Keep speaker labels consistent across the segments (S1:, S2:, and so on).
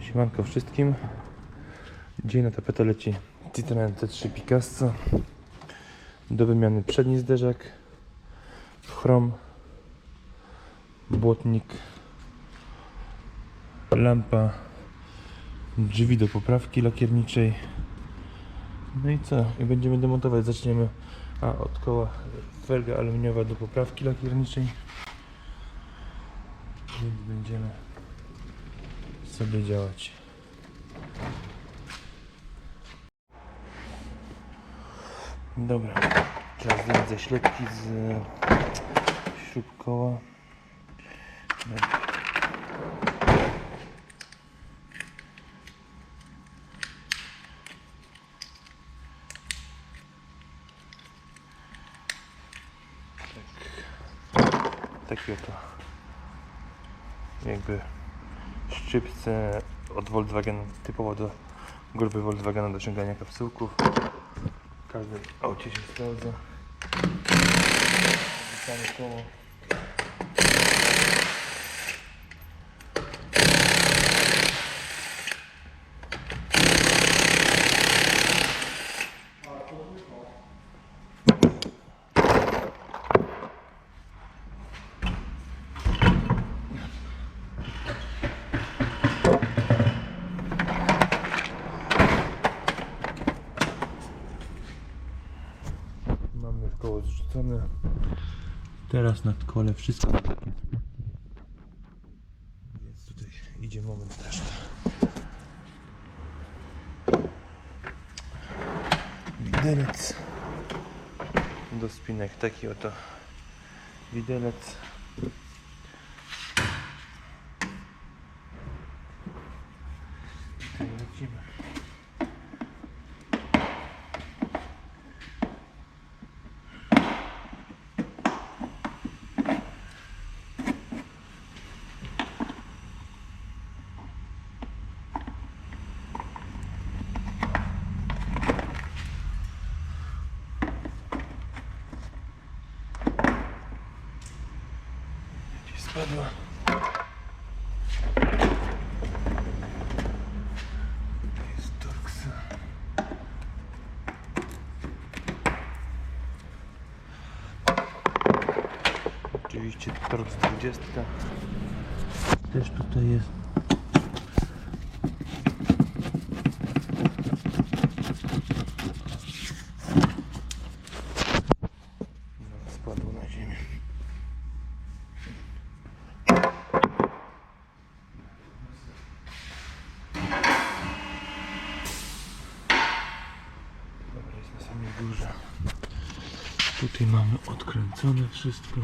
S1: Siemanko wszystkim. Dzień na tapetę leci Citroen C3 Picasso. Do wymiany przedni zderzak, chrom, błotnik, lampa, drzwi do poprawki lakierniczej. No i co? I będziemy demontować. Zaczniemy a od koła felga aluminiowa do poprawki lakierniczej. Więc będziemy sobie działać. Dobra, teraz zdjąć ze ślepki z śrub koła. Dobra. Tak. Taki oto jakby szczypce od Volkswagen, typowo do grupy Volkswagena do ciągania kapsułków. W każdym aucie się sprawdza. Wrzucamy koło. Mamy koło zrzucone. Teraz nad kole wszystko takie. Więc tutaj idzie moment reszta. Widelec. Do spinek taki oto widelec. Spadła. Jest Torxa. Oczywiście Torx 20. Też tutaj jest. No, spadło na ziemię. Dobra, jest na samej górze. Tutaj mamy odkręcone wszystko.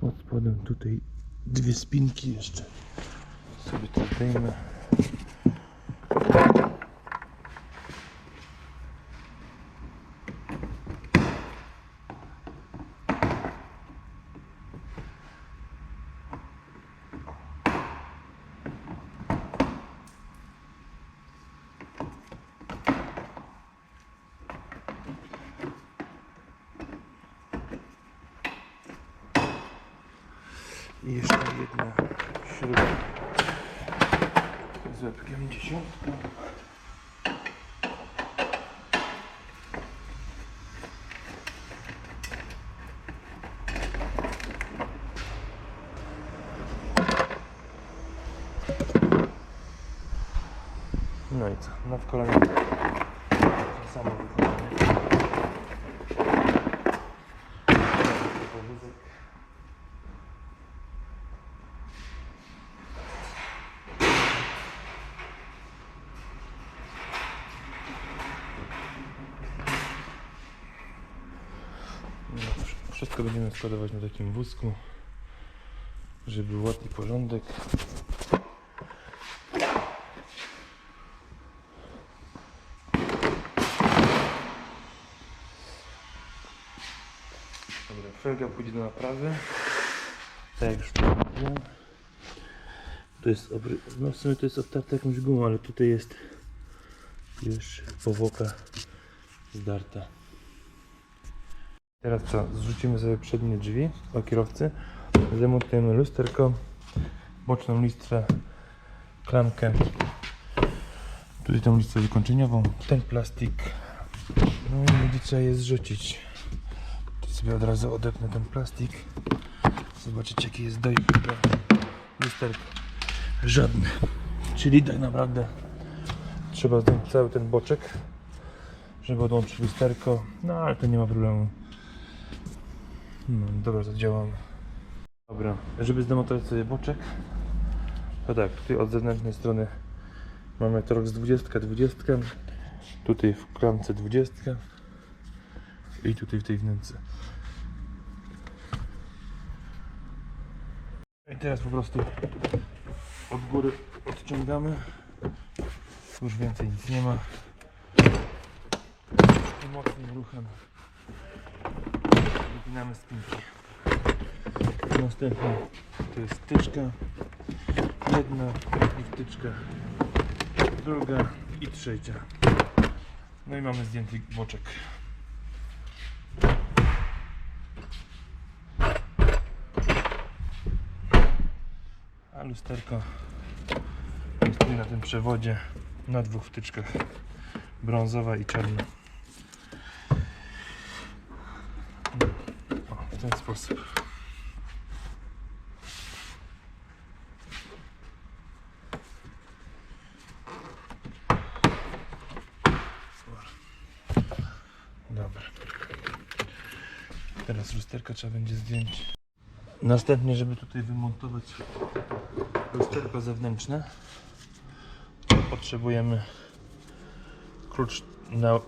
S1: Pod spodem tutaj dwie spinki jeszcze. Sobie to zdejmę. I jeszcze jedna śruba z łebkiem dziesiątką. No i co? Na wkolenie samo Wszystko będziemy składować na takim wózku, żeby był i porządek. Dobra, felga pójdzie do naprawy. Tak jak już tu mówiłem. To jest no w sumie to jest obtarte jakąś gumą, ale tutaj jest już powłoka zdarta. Teraz co? Zrzucimy sobie przednie drzwi o kierowcy. Zamontujemy lusterko, boczną listwę, klamkę. Tutaj tą listwę wykończeniową, ten plastik. No i będzie trzeba je zrzucić. Tu sobie od razu odepnę ten plastik. Zobaczycie jaki jest dojek do. Żadny. Czyli tak naprawdę trzeba zdjąć cały ten boczek, żeby odłączyć lusterko. No ale to nie ma problemu. No, dobra, to działamy. Dobra, żeby zdemontować sobie boczek, to tak, tutaj od zewnętrznej strony mamy Torx 20, 20, tutaj w klamce 20 i tutaj w tej wnęce. I teraz po prostu od góry odciągamy. Już więcej nic nie ma. I mocnym ruchem wypinamy spinki. Następnie to jest wtyczka. Jedna i wtyczka. Druga i trzecia. No i mamy zdjęty boczek. A lusterko jest na tym przewodzie na dwóch wtyczkach. Brązowa i czarna. O, w ten sposób. Dobra. Teraz lusterka trzeba będzie zdjąć. Następnie, żeby tutaj wymontować lusterko zewnętrzne, potrzebujemy klucz na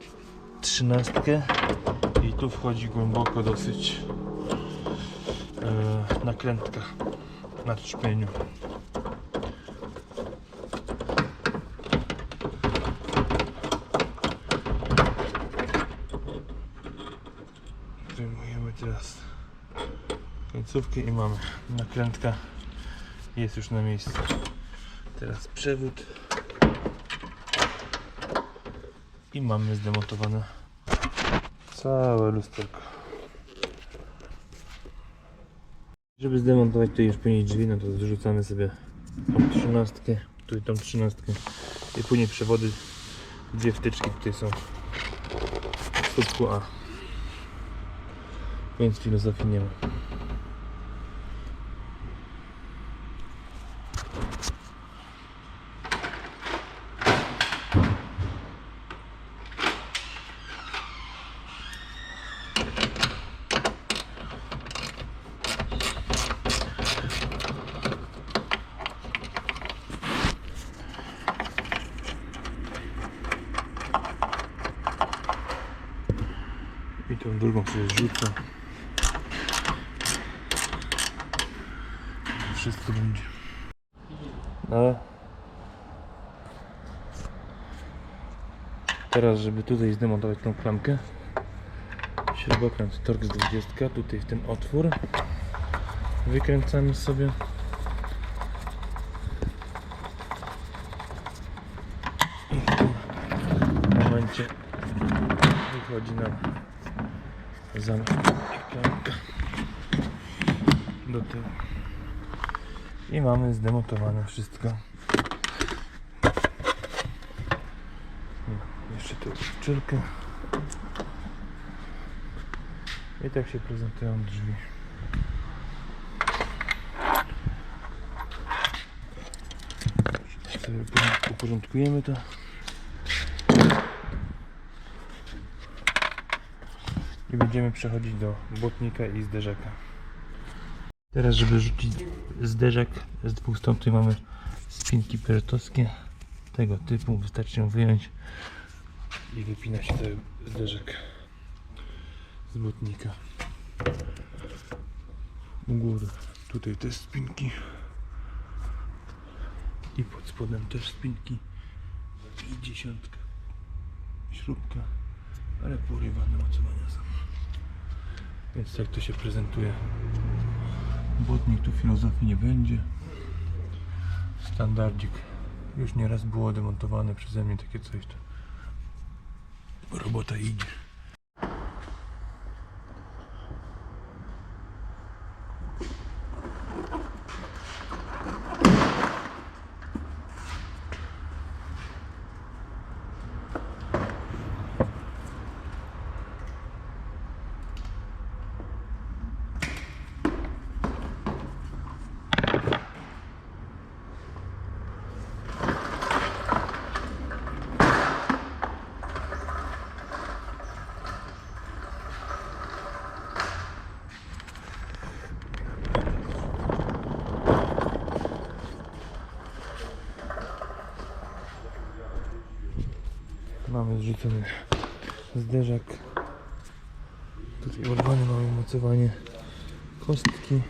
S1: trzynastkę i tu wchodzi głęboko dosyć e, nakrętka na trzpieniu. Wyjmujemy teraz końcówkę i mamy nakrętka jest już na miejscu. Teraz przewód i mamy zdemontowane całe lusterko. Żeby zdemontować tutaj już później drzwi, no to zrzucamy sobie tą trzynastkę, tutaj tą trzynastkę i później przewody, dwie wtyczki tutaj są w słupku A. Więc filozofii nie ma. Drugą zrzucę. Wszystko będzie. Ale teraz, żeby tutaj zdemontować tą klamkę, śrubokręt Torx 20, tutaj w ten otwór wykręcamy sobie. I w tym momencie wychodzi nam klamka do tyłu. I mamy zdemontowane wszystko. Jeszcze tu szczelkę. I tak się prezentują drzwi. Sobie uporząd- uporządkujemy to. I będziemy przechodzić do błotnika i zderzaka. Teraz, żeby rzucić zderzak z dwóch stron, tutaj mamy spinki pertowskie tego typu. Wystarczy ją wyjąć i wypina się cały zderzak z błotnika. U góry tutaj też spinki i pod spodem też spinki i dziesiątka śrubka, ale porywane mocowania są. Więc tak to się prezentuje. Błotnik tu filozofii nie będzie. Standardzik. Już nieraz było demontowane przeze mnie takie coś. To robota idzie. Mamy zrzucony zderzak. Tutaj urwane mamy mocowanie kostki.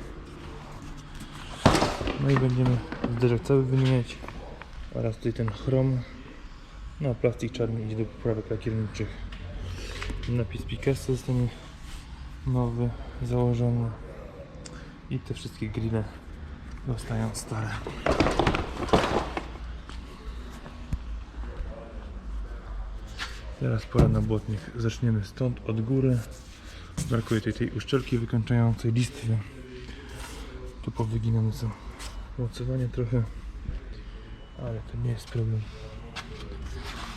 S1: No i będziemy zderzak cały wymieniać. Oraz tutaj ten chrom. No a plastik czarny idzie do poprawek lakierniczych. Napis Picasso zostanie nowy, założony. I te wszystkie grille zostają stare. Teraz pora na błotnik. Zaczniemy stąd, od góry. Brakuje tej, tej uszczelki wykończającej listwy. Tu powyginamy są mocowanie trochę, ale to nie jest problem.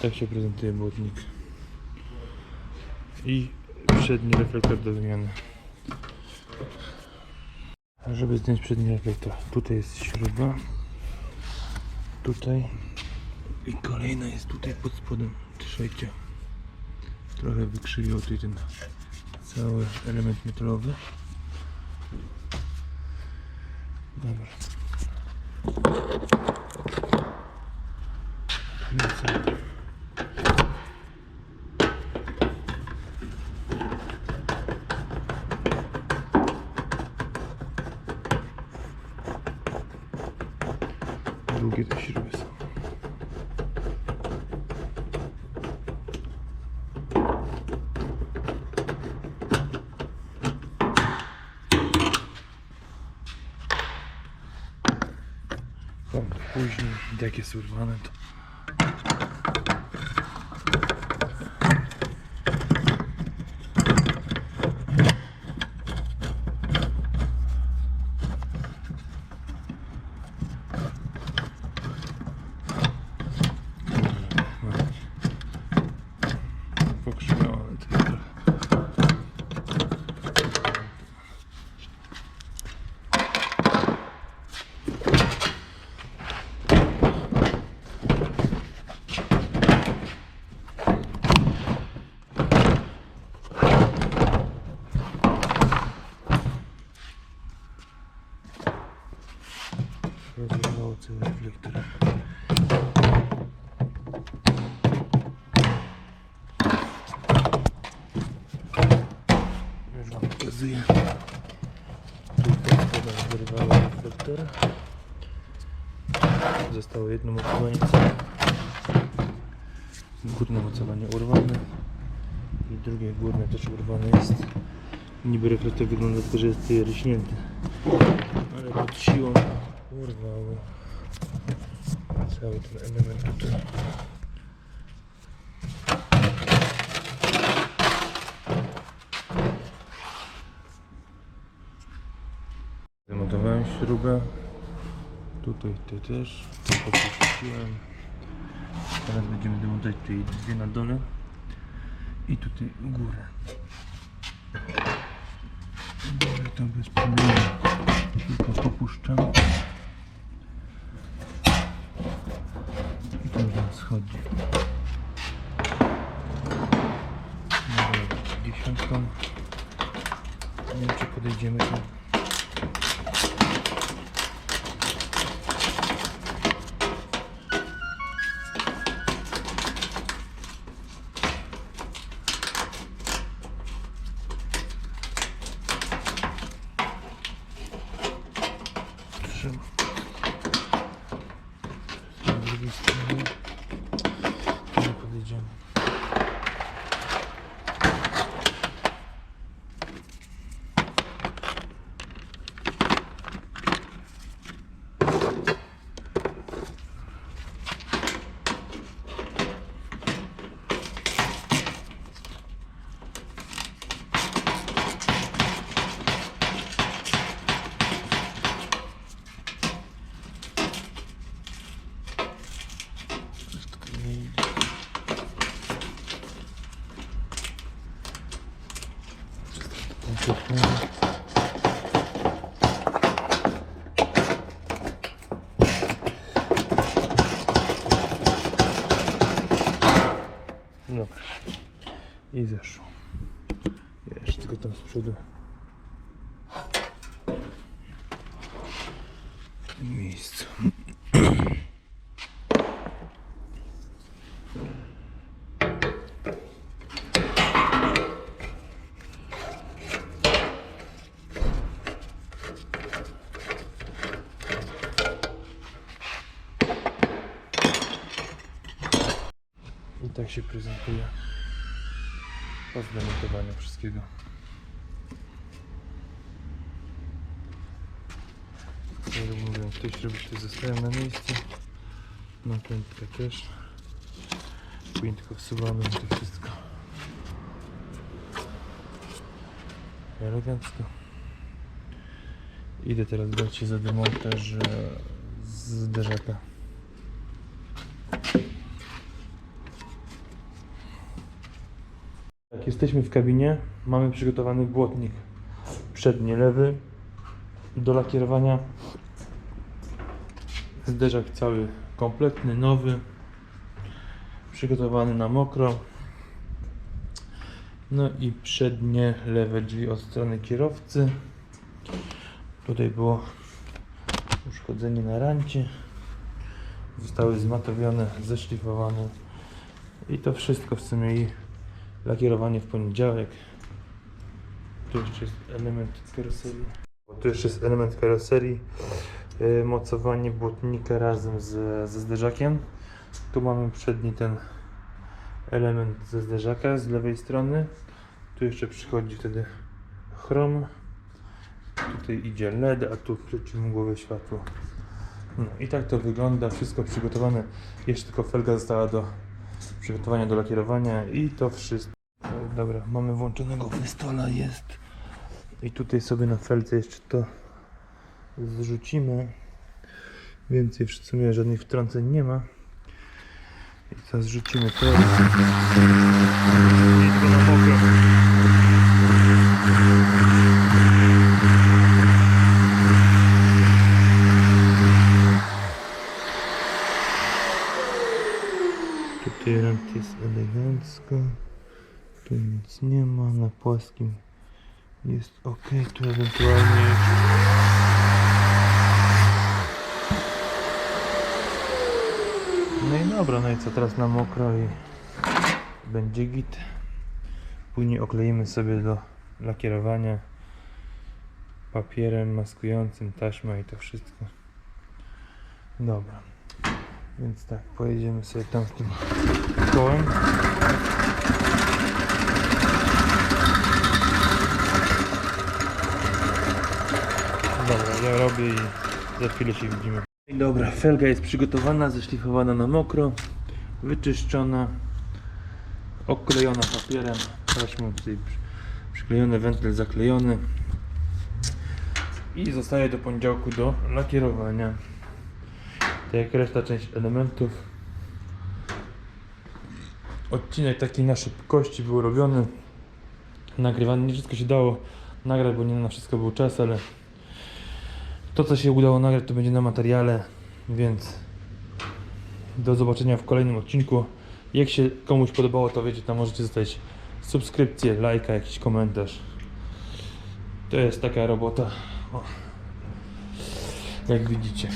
S1: Tak się prezentuje błotnik. I przedni reflektor do wymiany. Żeby zdjąć przedni reflektor, tutaj jest śruba, tutaj i kolejna jest tutaj pod spodem trzecia. Trochę wykrzywił tutaj ten cały element metalowy. Dobra. No co? Długie te śruby są. O, później, jak jest urwane, to pokrzywione to jest trochę. Rozjechało cały reflektor. Już wam pokazuję. Tutaj spada wyrwało reflektor. Zostało jedno mocowanie. Górne mocowanie urwane. I drugie górne też urwane jest. Niby reflektor wygląda tylko, że jest ryśnięty. Ale pod siłą urwało cały ten element tutaj. Zamontowałem śrubę. Tutaj ty też. Podkręciłem. Teraz będziemy demontować tutaj dwie na dole i tutaj górę. Górę to bez problemu. Tylko popuszczam. I to już nas schodzi. Dziesiątką. Nie wiem czy podejdziemy tam. Trzymam. Z drugiej strony. Wszystko kompletnie. Dobra. I zeszło. Jeszcze tylko tam z przodu. W tym miejscu. Tak się prezentuje. Po zdemontowaniu wszystkiego. Jak mówię, ktoś robi, ktoś zostaje na miejscu. Nakrętka też. Tylko wsuwamy i to wszystko. Elegancko. Idę teraz brać się za demontaż e, jesteśmy w kabinie, mamy przygotowany błotnik przedni lewy do lakierowania. Zderzak cały kompletny, nowy, przygotowany na mokro. No i przednie lewe drzwi od strony kierowcy. Tutaj było uszkodzenie na rancie. Zostały zmatowione, zeszlifowane. I to wszystko w sumie lakierowanie w poniedziałek. Tu jeszcze jest element karoserii. Tu jeszcze jest element karoserii. Yy, mocowanie błotnika razem z, ze zderzakiem. Tu mamy przedni ten element ze zderzaka z lewej strony. Tu jeszcze przychodzi wtedy chrom. Tutaj idzie LED, a tu przeciwmgłowe światło. No i tak to wygląda. Wszystko przygotowane. Jeszcze tylko felga została do przygotowania do lakierowania i to wszystko. Dobra, mamy włączonego wystola, jest. I tutaj sobie na felce jeszcze to zrzucimy. Więcej w sumie żadnych wtrąceń nie ma. I teraz zrzucimy to. I na. Tutaj jest elegancko. Tu nic nie ma. Na płaskim jest ok. Tu ewentualnie No i dobra, no i co teraz na mokro i będzie git. Później okleimy sobie do lakierowania papierem maskującym, taśma i to wszystko. Dobra. Więc tak, pojedziemy sobie tam z tym kołem. Dobra, ja robię i za chwilę się widzimy. Dobra, felga jest przygotowana, zeszlifowana na mokro, wyczyszczona, oklejona papierem, taśmą tutaj przy- przyklejony, wentyl zaklejony i zostaje do poniedziałku do lakierowania. Tak jak reszta część elementów. Odcinek taki na szybkości był robiony, nagrywany, nie wszystko się dało nagrać, bo nie na wszystko był czas, ale to, co się udało nagrać, to będzie na materiale, więc do zobaczenia w kolejnym odcinku. Jak się komuś podobało, to wiecie, tam możecie zostawić subskrypcję, lajka, jakiś komentarz. To jest taka robota. O. Jak widzicie.